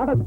ఆడదు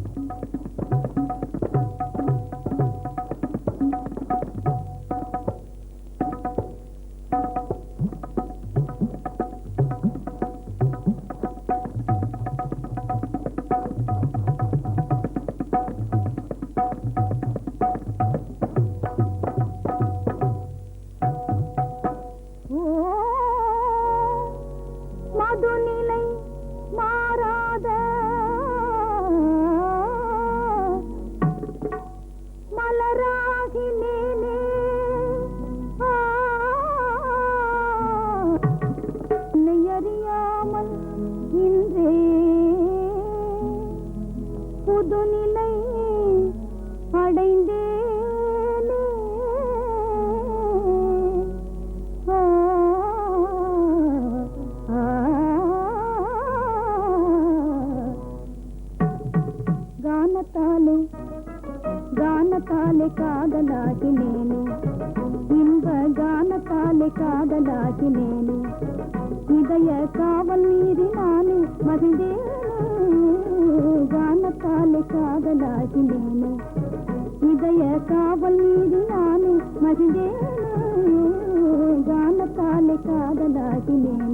புதுநிலை அடைந்தேனே ஆ, ஆ, గానతాలే గానతాలే కాదలాకి నేను ఇంబ గానతాలే కాదలాకి నేను இதய காவல் மீறி நானே மகிழ்ந்தேனே மகிழ்கின்றேனே இதய காவல் மீறி நானே மகிழ்ந்தேனே. கானத்தாலே காதலாகினேன்.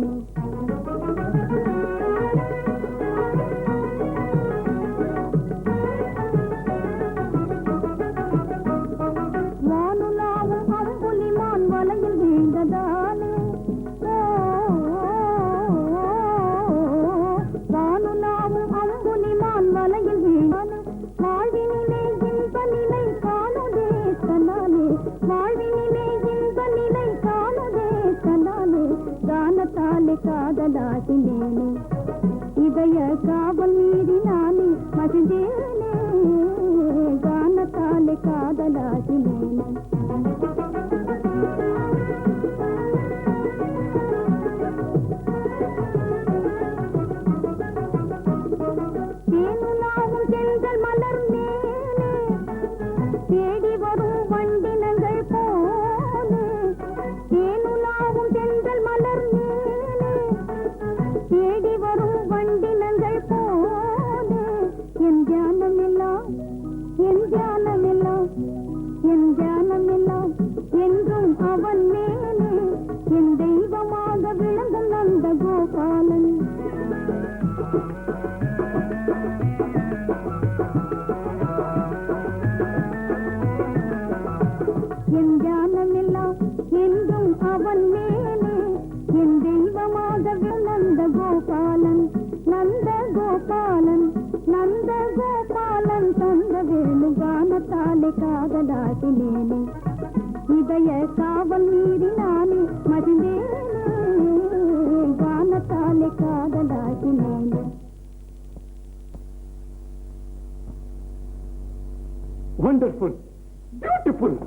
ದಾಳಿ ಕಾದ ದಾಟಿಲೇನೆ ಇದಯ ಕಾವಲ್ ಮೀರಿ ನಾನೇ ಮಸಿದೇನೆ ಗಾನ ತಾಲೆ ಕಾದ ದಾಟಿಲೇನೆ ಕಾದಲಾಗಿನೇನೆ ಹೃದಯ ಕಾವಲ್ ಮೀರಿ ನಾನೇ ಮರಿದೇನೆ ಗಾನ ತಾಲೆ பியூட்டிஃபுல்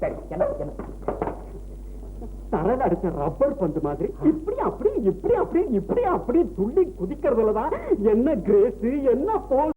சரி என்ன தரல அடிச்ச ரப்பர் பந்து மாதிரி. இப்படி அப்படி இப்படி அப்படி இப்படி அப்படி துள்ளி குதிக்கிறதுல தான் என்ன கிரேஸ் என்ன போஸ்